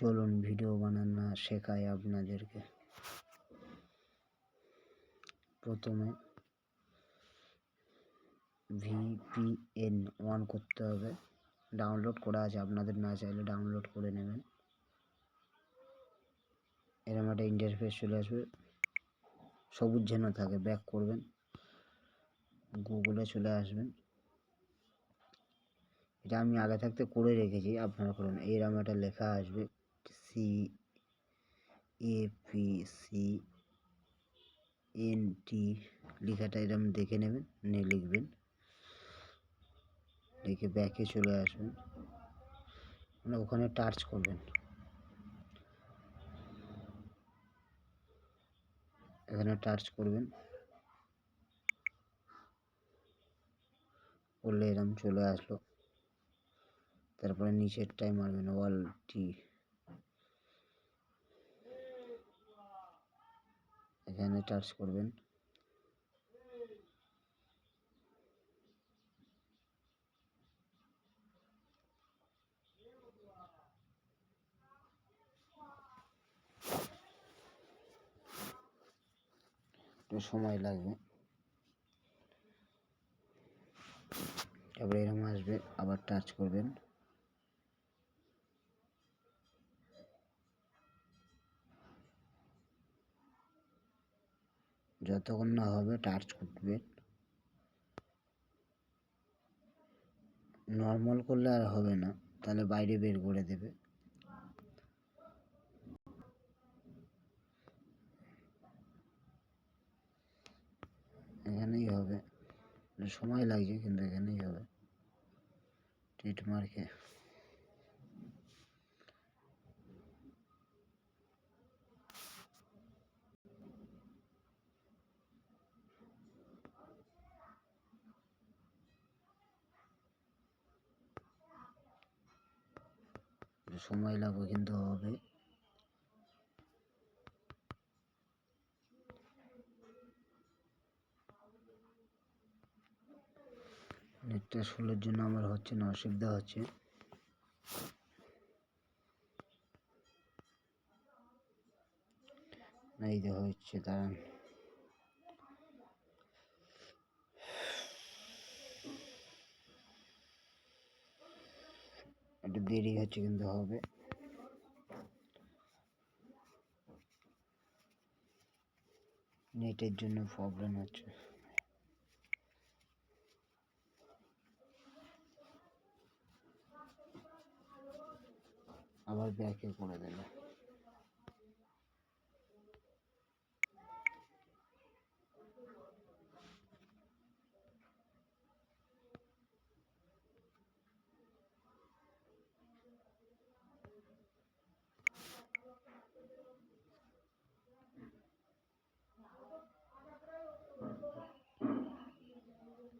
চলুন ভিডিও বানানো শেখাই আপনাদেরকে। প্রথমে ভিপিএন অন করতে হবে। ডাউনলোড করা আছে, আপনাদের না চাইলে ডাউনলোড করে নেবেন। এরকম একটা ইন্টারফেস চলে আসবে। সবুজ যেন থাকে ব্যাক করবেন। গুগলে চলে আসবেন। এটা আমি আগে থাকতে করে রেখেছি, আপনারা করুন। এরকম একটা লেখা আসবে। C P C N T লেখাটা এরকম দেখে নেবেন নিয়ে লিখবেন। লিখে ব্যাকে চলে আসবেন। মানে ওখানে টাচ করবেন। এখানে টাচ করবেন। করলে এরম চলে আসলো। তারপরে নিচেরটাই মারবেন, ওয়াল টি। এখানে টাচ করবেন। একটু সময় লাগবে। তারপরে এরকম আসবে আবার টাচ করবেন। যতক্ষণ না হবে টাচ করবেন নর্মাল করলে আর হবে না, তাহলে বাইরে বের করে দেবে। এখানেই হবে। সময় লাগছে কিন্তু এখানেই হবে। টিট মার্কে সময় লাগবে কিন্তু হবে। নেটটা স্লোর জন্য আমার হচ্ছে না, অসুবিধা হচ্ছে। এই যে হচ্ছে, দাঁড়ান। একটু দেরি হচ্ছে কিন্তু হবে। নেটের জন্য প্রবলেম হচ্ছে। আবার ব্যাকে করে দিল।